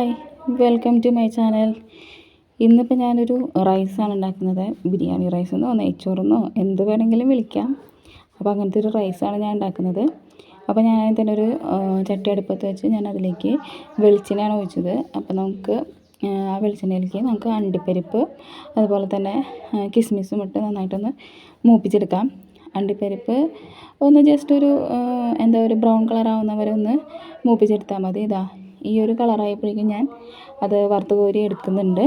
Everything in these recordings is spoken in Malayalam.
Hi welcome to my channel. ഇന്നിപ്പോൾ ഞാനൊരു റൈസാണ് ഉണ്ടാക്കുന്നത്. ബിരിയാണി റൈസെന്നോ നെയ്ച്ചോറെന്നോ എന്ത് വേണമെങ്കിലും വിളിക്കാം. അപ്പോൾ അങ്ങനത്തെ ഒരു റൈസാണ് ഞാൻ ഉണ്ടാക്കുന്നത്. അപ്പോൾ ഞാൻ തന്നെ ഒരു ചട്ടി അടുപ്പത്ത് വെച്ച് ഞാൻ അതിലേക്ക് വെളിച്ചെണ്ണയാണ് ഒഴിച്ചത്. അപ്പോൾ നമുക്ക് ആ, വെളിച്ചെണ്ണയിലേക്ക് നമുക്ക് അണ്ടിപ്പരിപ്പ് അതുപോലെ തന്നെ കിസ്മിസും ഇട്ട് നന്നായിട്ടൊന്ന് മൂപ്പിച്ചെടുക്കാം. അണ്ടിപ്പരിപ്പ് ഒന്ന് ജസ്റ്റ് ഒരു എന്താ ഒരു ബ്രൗൺ കളർ ആവുന്ന വരെ ഒന്ന് മൂപ്പിച്ചെടുത്താൽ മതി. ഇതാ ഈ ഒരു കളറായപ്പോഴേക്കും ഞാൻ അത് വറുത്ത് കോരി എടുക്കുന്നുണ്ട്.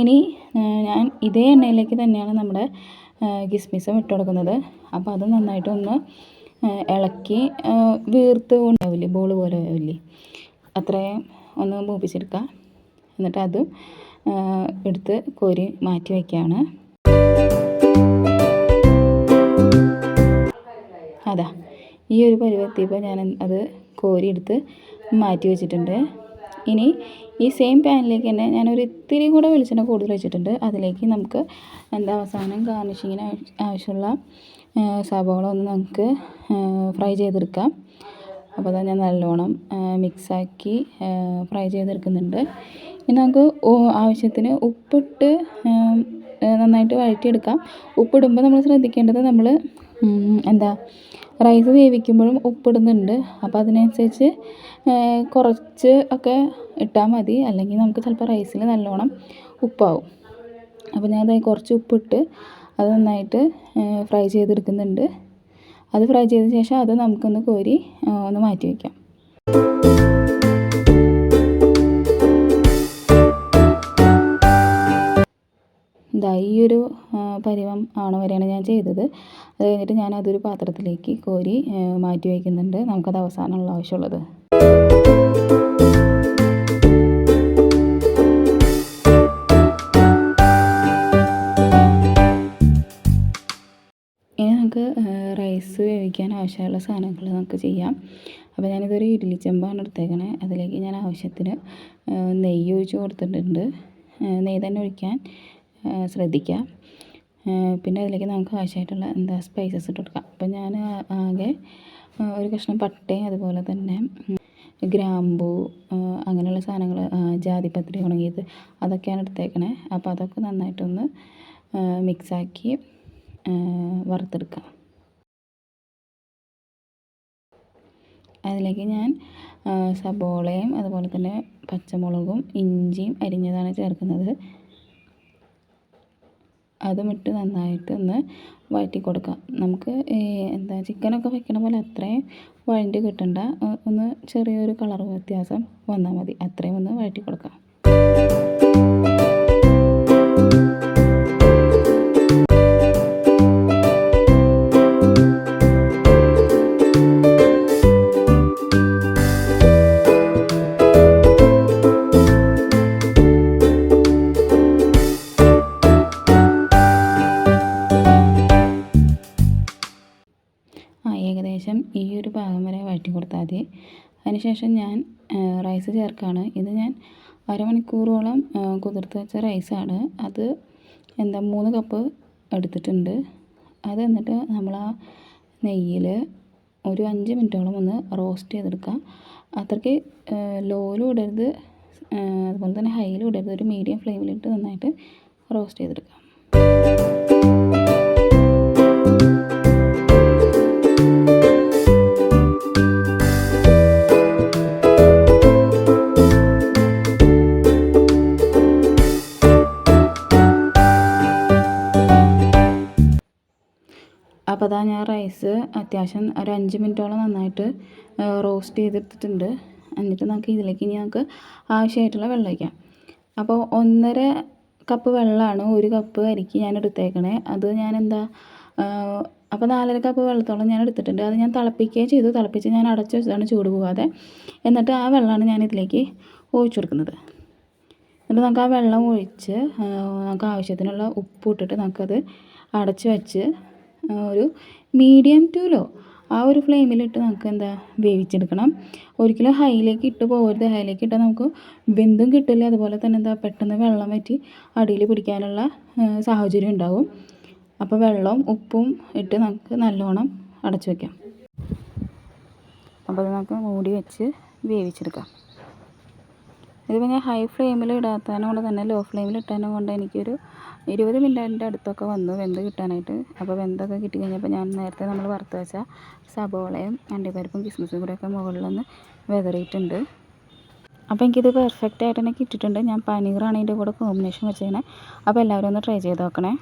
ഇനി ഞാൻ ഇതേ എണ്ണയിലേക്ക് തന്നെയാണ് നമ്മുടെ കിസ്മിസും ഇട്ട് കൊടുക്കുന്നത്. അപ്പോൾ അത് നന്നായിട്ടൊന്ന് ഇളക്കി വീർത്ത് ഉണ്ടാവില്ലേ ബോൾ പോലെ ആവില്ലേ. അത്രയും ഒന്ന് മൂപ്പിച്ചെടുക്കുക എന്നിട്ട് അത് എടുത്ത് കോരി മാറ്റി വയ്ക്കുകയാണ് അതാ ഈ ഒരു പരുവത്തിയപ്പോൾ ഞാൻ അത് കോരിയെടുത്ത് മാറ്റി വെച്ചിട്ടുണ്ട്. ഇനി ഈ സെയിം പാനിലേക്ക് തന്നെ ഞാനൊരു ഇത്തിരി കൂടെ വെളിച്ചെണ്ണ കൂടുതൽ വെച്ചിട്ടുണ്ട് അതിലേക്ക് നമുക്ക് എന്താ അവസാനം ഗാർണിഷിങ്ങിന് ആവശ്യമുള്ള ആ, ഒന്ന് നമുക്ക് ഫ്രൈ ചെയ്തെടുക്കാം. അപ്പോൾ അതാ ഞാൻ നല്ലോണം മിക്സാക്കി ഫ്രൈ ചെയ്തെടുക്കുന്നുണ്ട്. ഇനി നമുക്ക് ആവശ്യത്തിന് ഉപ്പിട്ട് നന്നായിട്ട് വഴറ്റിയെടുക്കാം. ഉപ്പിടുമ്പോൾ നമ്മൾ ശ്രദ്ധിക്കേണ്ടത് നമ്മൾ എന്താ റൈസ് വേവിക്കുമ്പോഴും ഉപ്പിടുന്നുണ്ട്. അപ്പോൾ അതിനനുസരിച്ച് കുറച്ച് ഒക്കെ ഇട്ടാൽ മതി. അല്ലെങ്കിൽ നമുക്ക് ചിലപ്പോൾ റൈസിൽ നല്ലോണം ഉപ്പാവും. അപ്പോൾ ഞാൻ ദേ കുറച്ച് ഉപ്പിട്ട് അത് നന്നായിട്ട് ഫ്രൈ ചെയ്തെടുക്കുന്നുണ്ട്. അത് ഫ്രൈ ചെയ്ത ശേഷം അത് നമുക്കൊന്ന് കോരി ഒന്ന് മാറ്റി വയ്ക്കാം ഇതാ ഈ ഒരു പരുവം ആണ് വരെയാണ് ഞാൻ ചെയ്തത്. അത് കഴിഞ്ഞിട്ട് ഞാൻ അതൊരു പാത്രത്തിലേക്ക് കോരി മാറ്റി വയ്ക്കുന്നുണ്ട്. നമുക്കത് അവസാനമുള്ള ആവശ്യമുള്ളത്. ഇനി നമുക്ക് റൈസ് വേവിക്കാൻ ആവശ്യമുള്ള സാധനങ്ങൾ നമുക്ക് ചെയ്യാം. അപ്പോൾ ഞാനിതൊരു ഇഡ്ഡലി ചെമ്പാണ് എടുത്തേക്കണേ. അതിലേക്ക് ഞാൻ ആവശ്യത്തിന് നെയ്യ് ഒഴിച്ച് കൊടുത്തിട്ടുണ്ട്. നെയ്യ് തന്നെ ഒഴിക്കാൻ ശ്രദ്ധിക്കുക പിന്നെ അതിലേക്ക് നമുക്ക് ആവശ്യമായിട്ടുള്ള എന്താ സ്പൈസസ് ഇട്ട് കൊടുക്കാം. അപ്പം ഞാൻ ആകെ ഒരു കഷ്ണം പട്ടയും അതുപോലെ തന്നെ ഗ്രാമ്പൂ അങ്ങനെയുള്ള സാധനങ്ങൾ ജാതിപത്രി ഉണങ്ങിയത് അതൊക്കെയാണ് എടുത്തേക്കണേ. അപ്പോൾ അതൊക്കെ നന്നായിട്ടൊന്ന് മിക്സാക്കി വറുത്തെടുക്കാം. അതിലേക്ക് ഞാൻ സബോളയും അതുപോലെ തന്നെ പച്ചമുളകും ഇഞ്ചിയും അരിഞ്ഞതാണ് ചേർക്കുന്നത്. അതും ഇട്ട് നന്നായിട്ട് ഒന്ന് വഴറ്റി കൊടുക്കുക. നമുക്ക് എന്താ ചിക്കനൊക്കെ വെക്കണ പോലെ അത്രയും വഴണ്ടി കിട്ടണ്ട. ഒന്ന് ചെറിയൊരു കളർ വ്യത്യാസം വന്നാൽ മതി. അത്രയും ഒന്ന് വഴറ്റി കൊടുക്കാം ഈ ഒരു ഭാഗം വരെ വഴറ്റി കൊടുത്താൽ മതി. അതിനുശേഷം ഞാൻ റൈസ് ചേർക്കുകയാണ്. ഇത് ഞാൻ അരമണിക്കൂറോളം കുതിർത്ത് വെച്ച റൈസാണ് അത് എന്താ മൂന്ന് കപ്പ് എടുത്തിട്ടുണ്ട്. അത് എന്നിട്ട് നമ്മൾ ആ നെയ്യിൽ ഒരു അഞ്ച് മിനിറ്റോളം ഒന്ന് റോസ്റ്റ് ചെയ്തെടുക്കുക. അത്രയ്ക്ക് ലോയിലും ഇടരുത് അതുപോലെ തന്നെ ഹൈയിലും ഇടരുത്. ഒരു മീഡിയം ഫ്ലെയിമിലിട്ട് നന്നായിട്ട് റോസ്റ്റ് ചെയ്തെടുക്കാം അപ്പോൾ അതാ ഞാൻ റൈസ് അത്യാവശ്യം ഒരു അഞ്ച് മിനിറ്റോളം നന്നായിട്ട് റോസ്റ്റ് ചെയ്തെടുത്തിട്ടുണ്ട്. എന്നിട്ട് നമുക്ക് ഇതിലേക്ക് ഇനി നമുക്ക് ആവശ്യമായിട്ടുള്ള വെള്ളം ഒഴിക്കാം. അപ്പോൾ ഒന്നര കപ്പ് വെള്ളമാണ് ഒരു കപ്പ് അരിക്ക് ഞാൻ എടുത്തേക്കണേ. അത് ഞാൻ എന്താ അപ്പോൾ നാലര കപ്പ് വെള്ളത്തോളം ഞാൻ എടുത്തിട്ടുണ്ട്. അത് ഞാൻ തിളപ്പിക്കുകയും ചെയ്തു. തിളപ്പിച്ച് ഞാൻ അടച്ചു വെച്ചതാണ് ചൂട് പോകാതെ. എന്നിട്ട് ആ വെള്ളമാണ് ഞാൻ ഇതിലേക്ക് ഒഴിച്ചു കൊടുക്കുന്നത്. എന്നിട്ട് നമുക്ക് ആ വെള്ളം ഒഴിച്ച് നമുക്ക് ആവശ്യത്തിനുള്ള ഉപ്പ് ഇട്ടിട്ട് നമുക്കത് അടച്ചു വെച്ച് ഒരു മീഡിയം ടു ലോ. ആ ഒരു ഫ്ലെയിമിലിട്ട് നമുക്ക് എന്താ വേവിച്ചെടുക്കണം. ഒരിക്കലും ഹൈയിലേക്ക് ഇട്ട് പോകരുത്. ഹൈയിലേക്ക് ഇട്ടാൽ നമുക്ക് വെന്തും കിട്ടില്ല. അതുപോലെ തന്നെ എന്താ പെട്ടെന്ന് വെള്ളം വറ്റി അടിയിൽ പിടിക്കാനുള്ള സാഹചര്യം ഉണ്ടാവും. അപ്പോൾ വെള്ളവും ഉപ്പും ഇട്ട് നമുക്ക് നല്ലോണം അടച്ചു വയ്ക്കാം അപ്പോൾ അത് നമുക്ക് മൂടി വെച്ച് വേവിച്ചെടുക്കാം. ഇതിപ്പോൾ ഞാൻ ഹൈ ഫ്ലെയിമിൽ ഇടാത്തതിനെ കൊണ്ട് തന്നെ ലോ ഫ്ലെയിമിൽ ഇട്ടതിനെ കൊണ്ട് എനിക്കൊരു ഇരുപത് മിനിറ്റിന്റെ അടുത്തൊക്കെ വന്നു വെന്ത് കിട്ടാനായിട്ട്. അപ്പോൾ വെന്തൊക്കെ കിട്ടി കഴിഞ്ഞപ്പോൾ ഞാൻ നേരത്തെ നമ്മൾ വറുത്ത് വെച്ച സബോളയും അണ്ടിപ്പരിപ്പും കിസ്മിസും കൂടെയൊക്കെ മുകളിലൊന്ന് വിതറിയിട്ടുണ്ട്. അപ്പോൾ എനിക്കിത് പെർഫെക്റ്റ് ആയിട്ട് തന്നെ കിട്ടിയിട്ടുണ്ട്. ഞാൻ പനീറാണ് ഇതിന്റെ കൂടെ കോമ്പിനേഷൻ വെച്ചേക്കണേ. അപ്പോൾ എല്ലാവരും ഒന്ന് ട്രൈ ചെയ്ത് നോക്കണേ.